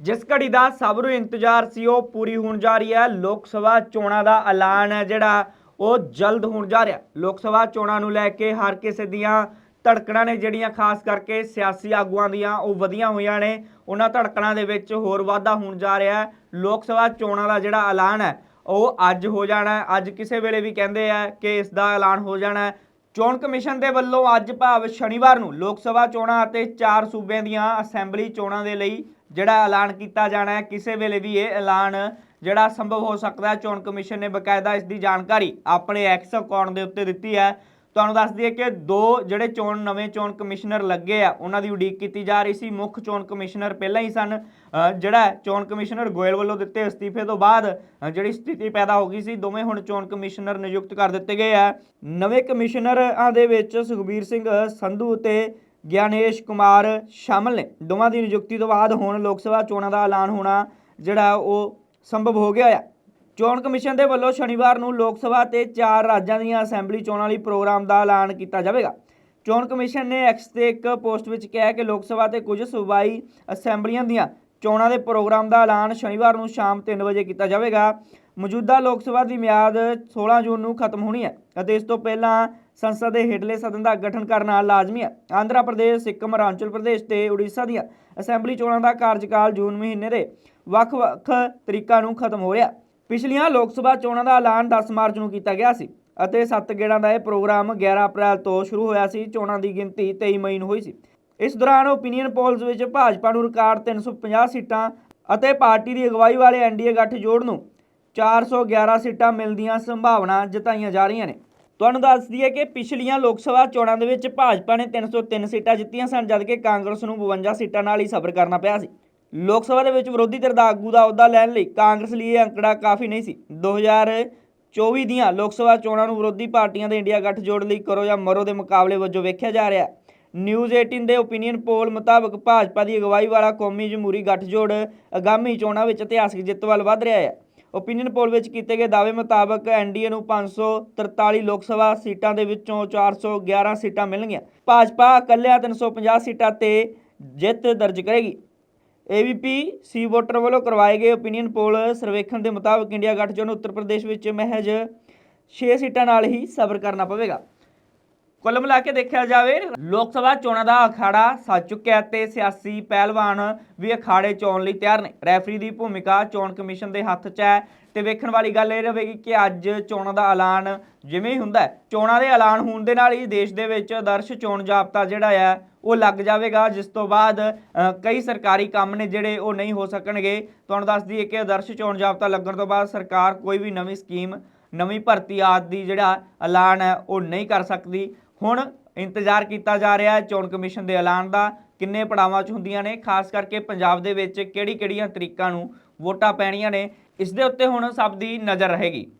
ਜਿਸ ਘੜੀ ਦਾ ਸਭ ਨੂੰ ਇੰਤਜ਼ਾਰ ਸੀ, ਉਹ ਪੂਰੀ ਹੋਣ ਜਾ ਰਹੀ ਹੈ। ਲੋਕ ਸਭਾ ਚੋਣਾਂ ਦਾ ਐਲਾਨ ਹੈ ਜਿਹੜਾ, ਉਹ ਜਲਦ ਹੋਣ ਜਾ ਰਿਹਾ। ਲੋਕ ਸਭਾ ਚੋਣਾਂ ਨੂੰ ਲੈ ਕੇ ਹਰ ਕਿਸੇ ਦੀਆਂ ਧੜਕਣਾਂ ਨੇ ਜਿਹੜੀਆਂ, ਖਾਸ ਕਰਕੇ ਸਿਆਸੀ ਆਗੂਆਂ ਦੀਆਂ, ਉਹ ਵਧੀਆਂ ਹੋਈਆਂ ਨੇ। ਉਹਨਾਂ ਧੜਕਣਾਂ ਦੇ ਵਿੱਚ ਹੋਰ ਵਾਧਾ ਹੋਣ ਜਾ ਰਿਹਾ ਹੈ। ਲੋਕ ਸਭਾ ਚੋਣਾਂ ਦਾ ਜਿਹੜਾ ਐਲਾਨ ਹੈ, ਉਹ ਅੱਜ ਹੋ ਜਾਣਾ ਅੱਜ ਕਿਸੇ ਵੇਲੇ ਵੀ ਕਹਿੰਦੇ ਆ ਕਿ ਇਸ ਦਾ ਐਲਾਨ ਹੋ ਜਾਣਾ ਚੋਣ ਕਮਿਸ਼ਨ ਦੇ ਵੱਲੋਂ ਅੱਜ ਭਾਵ ਸ਼ਨੀਵਾਰ ਨੂੰ ਲੋਕ ਸਭਾ ਚੋਣਾਂ ਅਤੇ ਚਾਰ ਸੂਬਿਆਂ ਦੀਆਂ ਅਸੈਂਬਲੀ ਚੋਣਾਂ ਦੇ ਲਈ ਜਿਹੜਾ ਐਲਾਨ ਕੀਤਾ ਜਾਣਾ ਹੈ, ਕਿਸੇ ਵੇਲੇ ਵੀ ਇਹ ਐਲਾਨ ਜਿਹੜਾ ਸੰਭਵ ਹੋ ਸਕਦਾ ਹੈ, ਚੋਣ ਕਮਿਸ਼ਨ ਨੇ ਬਕਾਇਦਾ ਇਸ ਦੀ ਜਾਣਕਾਰੀ ਆਪਣੇ ਐਕਸ ਅਕਾਊਂਟ ਦੇ ਉੱਤੇ ਦਿੱਤੀ ਹੈ। ਤੁਹਾਨੂੰ ਦੱਸ ਦਈਏ ਕਿ ਦੋ ਜਿਹੜੇ ਚੋਣ, ਨਵੇਂ ਚੋਣ ਕਮਿਸ਼ਨਰ ਲੱਗੇ ਆ, ਉਹਨਾਂ ਦੀ ਉਡੀਕ ਕੀਤੀ ਜਾ ਰਹੀ ਸੀ। ਮੁੱਖ ਚੋਣ ਕਮਿਸ਼ਨਰ ਪਹਿਲਾਂ ਹੀ ਸਨ। ਜਿਹੜਾ ਚੋਣ ਕਮਿਸ਼ਨਰ ਗੋਇਲ ਵੱਲੋਂ ਦਿੱਤੇ ਅਸਤੀਫੇ ਤੋਂ ਬਾਅਦ ਜਿਹੜੀ ਸਥਿਤੀ ਪੈਦਾ ਹੋ ਗਈ ਸੀ, ਦੋਵੇਂ ਹੁਣ ਚੋਣ ਕਮਿਸ਼ਨਰ ਨਿਯੁਕਤ ਕਰ ਦਿੱਤੇ ਗਏ ਆ। ਨਵੇਂ ਕਮਿਸ਼ਨਰਾਂ ਦੇ ਵਿੱਚ ਸੁਖਬੀਰ ਸਿੰਘ ਸੰਧੂ ਤੇ ਗਿਆਨੇਸ਼ ਕੁਮਾਰ ਸ਼ਾਮਲ ਨੇ। ਦੋਵਾਂ ਦੀ ਨਿਯੁਕਤੀ ਤੋਂ ਬਾਅਦ ਹੁਣ ਲੋਕ ਸਭਾ ਚੋਣਾਂ ਦਾ ਐਲਾਨ ਹੋਣਾ ਜਿਹੜਾ ਉਹ ਸੰਭਵ ਹੋ ਗਿਆ ਹੈ ਚੋਣ ਕਮਿਸ਼ਨ ਦੇ ਵੱਲੋਂ ਸ਼ਨੀਵਾਰ ਨੂੰ ਲੋਕ ਸਭਾ ਤੇ ਚਾਰ ਰਾਜਾਂ ਦੀਆਂ ਅਸੈਂਬਲੀ ਚੋਣਾਂ ਲਈ ਪ੍ਰੋਗਰਾਮ ਦਾ ਐਲਾਨ ਕੀਤਾ ਜਾਵੇਗਾ। ਚੋਣ ਕਮਿਸ਼ਨ ਨੇ ਐਕਸ ਤੇ ਇੱਕ ਪੋਸਟ ਵਿੱਚ ਕਿਹਾ ਕਿ ਲੋਕ ਸਭਾ ਤੇ ਕੁਝ ਸੂਬਾਈ ਅਸੈਂਬਲੀਆਂ ਦੀਆਂ ਚੋਣਾਂ ਦੇ ਪ੍ਰੋਗਰਾਮ ਦਾ ਐਲਾਨ ਸ਼ਨੀਵਾਰ ਨੂੰ ਸ਼ਾਮ 3 ਵਜੇ ਕੀਤਾ ਜਾਵੇਗਾ। ਮੌਜੂਦਾ ਲੋਕ ਸਭਾ ਦੀ ਮਿਆਦ 16 ਜੂਨ ਨੂੰ ਖਤਮ ਹੋਣੀ ਹੈ ਅਤੇ ਇਸ ਤੋਂ ਪਹਿਲਾਂ ਸੰਸਦ ਦੇ ਹੇਠਲੇ ਸਦਨ ਦਾ ਗਠਨ ਕਰਨਾ ਲਾਜ਼ਮੀ ਹੈ। ਆਂਧਰਾ ਪ੍ਰਦੇਸ਼, ਸਿੱਕਮ, ਅਰੁਣਾਚਲ ਪ੍ਰਦੇਸ਼ ਤੇ ਉੜੀਸਾ ਦੀਆਂ ਅਸੈਂਬਲੀ ਚੋਣਾਂ ਦਾ ਕਾਰਜਕਾਲ ਜੂਨ ਮਹੀਨੇ ਦੇ ਵੱਖ-ਵੱਖ ਤਰੀਕਾਂ ਨੂੰ ਖਤਮ ਹੋ ਰਿਹਾ ਪਿਛਲੀਆਂ ਲੋਕ ਸਭਾ ਚੋਣਾਂ ਦਾ ਐਲਾਨ 10 ਮਾਰਚ ਨੂੰ ਕੀਤਾ ਗਿਆ ਸੀ ਅਤੇ 7 ਗੇੜਾਂ ਦਾ ਇਹ ਪ੍ਰੋਗਰਾਮ 11 ਅਪ੍ਰੈਲ ਤੋਂ ਸ਼ੁਰੂ ਹੋਇਆ ਸੀ। ਚੋਣਾਂ ਦੀ ਗਿਣਤੀ 23 ਮਈ ਨੂੰ ਹੋਈ ਸੀ। ਇਸ ਦੌਰਾਨ ਓਪੀਨੀਅਨ ਪੋਲਸ ਵਿੱਚ ਭਾਜਪਾ ਨੂੰ ਰਿਕਾਰਡ 350 ਸੀਟਾਂ ਅਤੇ ਪਾਰਟੀ ਦੀ ਅਗਵਾਈ ਵਾਲੇ ਐਨਡੀਏ ਗੱਠਜੋੜ ਨੂੰ 411 ਸੀਟਾਂ ਮਿਲਣ ਦੀਆਂ ਸੰਭਾਵਨਾ ਜਤਾਈਆਂ ਜਾ ਰਹੀਆਂ ਨੇ। ਤੁਹਾਨੂੰ ਦੱਸ ਦਈਏ ਕਿ ਪਿਛਲੀਆਂ ਲੋਕ ਸਭਾ ਚੋਣਾਂ ਦੇ ਵਿੱਚ ਭਾਜਪਾ ਨੇ 303 ਸੀਟਾਂ ਜਿੱਤੀਆਂ ਸਨ, ਜਦਕਿ ਕਾਂਗਰਸ ਨੂੰ 52 ਸੀਟਾਂ ਨਾਲ ਹੀ ਸਬਰ ਕਰਨਾ ਪਿਆ ਸੀ। ਲੋਕ ਸਭਾ ਦੇ ਵਿੱਚ ਵਿਰੋਧੀ ਧਿਰ ਦਾ ਆਗੂ ਦਾ ਅਹੁਦਾ ਲੈਣ ਲਈ ਕਾਂਗਰਸ ਲਈ ਇਹ ਅੰਕੜਾ ਕਾਫੀ ਨਹੀਂ ਸੀ। 2024 ਦੀਆਂ ਲੋਕ ਸਭਾ ਚੋਣਾਂ ਨੂੰ ਵਿਰੋਧੀ ਪਾਰਟੀਆਂ ਦੇ ਇੰਡੀਆ ਗੱਠਜੋੜ ਲਈ ਕਰੋ ਜਾਂ ਮਰੋ ਦੇ ਮੁਕਾਬਲੇ ਵਜੋਂ ਵੇਖਿਆ ਜਾ ਰਿਹਾ। ਹੈ ਨਿਊਜ਼ 18 ਦੇ ਓਪੀਨੀਅਨ ਪੋਲ ਮੁਤਾਬਕ ਭਾਜਪਾ ਦੀ ਅਗਵਾਈ ਵਾਲਾ ਕੌਮੀ ਜਮਹੂਰੀ ਗੱਠਜੋੜ ਆਗਾਮੀ ਚੋਣਾਂ ਵਿੱਚ ਇਤਿਹਾਸਕ ਜਿੱਤ ਵੱਲ ਵਧ ਰਿਹਾ ਹੈ। ਓਪੀਨੀਅਨ ਪੋਲ ਵਿੱਚ ਕੀਤੇ ਗਏ ਦਾਅਵੇ ਮੁਤਾਬਕ ਐਨਡੀਏ ਨੂੰ 543 ਲੋਕ ਸਭਾ ਸੀਟਾਂ ਦੇ ਵਿੱਚੋਂ 411 ਸੀਟਾਂ ਮਿਲਣਗੀਆਂ। ਭਾਜਪਾ ਇਕੱਲਿਆਂ 350 ਸੀਟਾਂ ਤੇ ਜਿੱਤ ਦਰਜ ਕਰੇਗੀ। ਏਬੀਪੀ ਸੀ ਵੋਟਰ ਵੱਲੋਂ ਕਰਵਾਏ ਗਏ ਓਪੀਨੀਅਨ ਪੋਲ ਸਰਵੇਖਣ ਦੇ ਮੁਤਾਬਕ ਇੰਡੀਆ ਗੱਠਜੋੜ ਨੂੰ ਉੱਤਰ ਪ੍ਰਦੇਸ਼ ਵਿੱਚ ਮਹਿਜ 6 ਸੀਟਾਂ ਨਾਲ ਹੀ ਸਬਰ ਕਰਨਾ ਪਵੇਗਾ। ਕੁੱਲ ਮਿਲਾ ਕੇ ਦੇਖਿਆ ਜਾਵੇ, ਲੋਕ ਸਭਾ ਚੋਣਾਂ ਦਾ ਅਖਾੜਾ ਸੱਜ ਚੁੱਕਿਆ ਤੇ ਸਿਆਸੀ ਪਹਿਲਵਾਨ ਵੀ ਅਖਾੜੇ ਚੋਣ ਲਈ ਤਿਆਰ ਨੇ। ਰੈਫਰੀ ਦੀ ਭੂਮਿਕਾ ਚੋਣ ਕਮਿਸ਼ਨ ਦੇ ਹੱਥ 'ਚ ਹੈ ਤੇ ਵੇਖਣ ਵਾਲੀ ਗੱਲ ਇਹ ਰਹੇਗੀ ਕਿ ਅੱਜ ਚੋਣਾਂ ਦਾ ਐਲਾਨ ਜਿਵੇਂ ਹੀ ਹੁੰਦਾ ਚੋਣਾਂ ਦੇ ਐਲਾਨ ਹੋਣ ਦੇ ਨਾਲ ਹੀ ਦੇਸ਼ ਦੇ ਵਿੱਚ ਆਦਰਸ਼ ਚੋਣ ਜਾਬਤਾ ਜਿਹੜਾ ਹੈ ਉਹ ਲੱਗ ਜਾਵੇਗਾ, ਜਿਸ ਤੋਂ ਬਾਅਦ ਕਈ ਸਰਕਾਰੀ ਕੰਮ ਨੇ ਜਿਹੜੇ ਉਹ ਨਹੀਂ ਹੋ ਸਕਣਗੇ। ਤੁਹਾਨੂੰ ਦੱਸ ਦਈਏ ਕਿ ਆਦਰਸ਼ ਚੋਣ ਜਾਬਤਾ ਲੱਗਣ ਤੋਂ ਬਾਅਦ ਸਰਕਾਰ ਕੋਈ ਵੀ ਨਵੀਂ ਸਕੀਮ, ਨਵੀਂ ਭਰਤੀ ਆਦਿ ਦੀ ਜਿਹੜਾ ਐਲਾਨ ਹੈ, ਉਹ ਨਹੀਂ ਕਰ ਸਕਦੀ। ਹੁਣ ਇੰਤਜ਼ਾਰ ਕੀਤਾ ਜਾ ਰਿਹਾ ਹੈ ਚੋਣ ਕਮਿਸ਼ਨ ਦੇ ਐਲਾਨ ਦਾ, ਕਿੰਨੇ ਪੜਾਵਾਂ 'ਚ ਹੁੰਦੀਆਂ ਨੇ, ਖਾਸ ਕਰਕੇ ਪੰਜਾਬ ਦੇ ਵਿੱਚ ਕਿਹੜੀ-ਕਿਹੜੀਆਂ ਤਰੀਕਾਂ ਨੂੰ ਵੋਟਾਂ ਪੈਣੀਆਂ ਨੇ, ਇਸ ਦੇ ਉੱਤੇ ਹੁਣ ਸਭ ਦੀ ਨਜ਼ਰ ਰਹੇਗੀ।